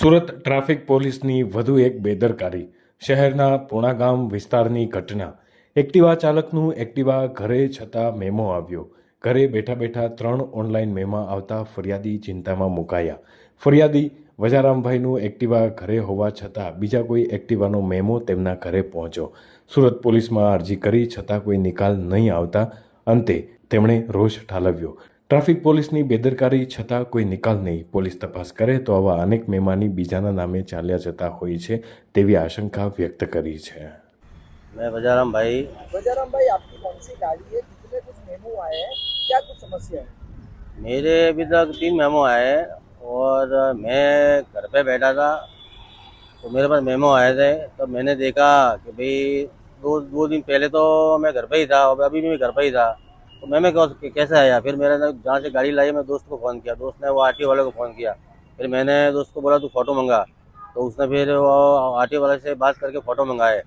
Surat traffic પોલીસની વધુ એક બેદરકારી. શહેરના પૂણાગામ વિસ્તારની ઘટના. એક્ટિવા ચાલકનું એક્ટિવા ઘરે છતાં મેમો આવ્યો. ઘરે બેઠા બેઠા ત્રણ ઓનલાઈન મેમા આવતા ફરિયાદી ચિંતામાં મુકાયા. ફરિયાદી વજારામભાઈનું એક્ટિવા ઘરે હોવા છતાં બીજા કોઈ એક્ટિવાનો મેમો તેમના ઘરે પહોંચ્યો. સુરત પોલીસમાં અરજી કરી છતાં કોઈ નિકાલ નહીં આવતા અંતે તેમણે રોષ ઠાલવ્યો. ટ્રાફિક પોલીસની બેદરકારી છતાં કોઈ નિકાલ નહીં પોલીસ તપાસ કરે તો આવા અનેક મેમાની બીજાના નામે ચાલ્યા જતા હોય છે તેવી આશંકા વ્યક્ત કરી છે मैं वजाराम भाई बजाराम भाई आपकी कौन सी गाड़ी है कितने कुछ मेमो आए हैं क्या कुछ समस्या है मेरे अभी तक तीन मेमो आए हैं और मैं घर पे बैठा था तो मेरे पास मेमो आए थे तो मैंने देखा कि भाई दो दो दिन पहले तो मैं घर पे ही था और अभी भी मैं घर पे ही था तो मैं मैं कौ- कैसे आया? फिर मेरे ने जहाँ से गाड़ी लाई, मैं दोस्त को फ़ोन किया। दोस्त ने वो आर वाले को फ़ोन किया। फिर मैंने दोस्त को बोला, तू फ़ोटो मंगा। तो उसने फिर वो आर वाले से बात करके फ़ोटो मंगाए।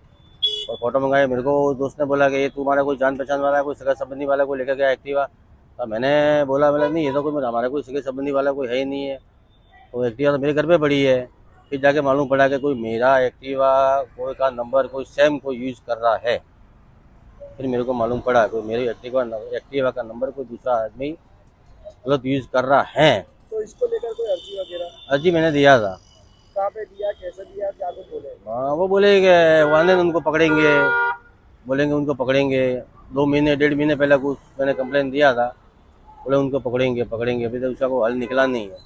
और फ़ोटो मंगाए, मेरे को दोस्त ने बोला कि, ये तुम्हारा कोई जान पहचान वाला है, कोई सगा संबंधी वाला कोई लेकर गया एक्टिवा? तो मैंने बोला बोला, नहीं, ये तो कोई हमारा कोई सगे संबंधी वाला कोई है ही नहीं है। तो एक्टिवा तो मेरे घर पर पड़ी है। फिर जाके मालूम पड़ा कि कोई मेरा एक्टिवा, कोई का नंबर, कोई सेम कोई यूज़ कर रहा है। फिर मेरे को मालूम पड़ा कोई मेरे एक्टिवा एक्टिवा का नंबर कोई दूसरा आदमी गलत यूज़ कर रहा है। तो इसको लेकर कोई अर्जी वगैरह? अर्जी मैंने दिया था। कहाँ पे दिया? कैसे दिया? क्या कुछ बोले? हाँ वो बोले कि वाले उनको पकड़ेंगे। बोलेंगे उनको पकड़ेंगे। दो महीने डेढ़ महीने पहले कुछ मैंने कंप्लेन दिया था। बोले उनको पकड़ेंगे पकड़ेंगे। अभी तक उसका कोई हल निकला नहीं है।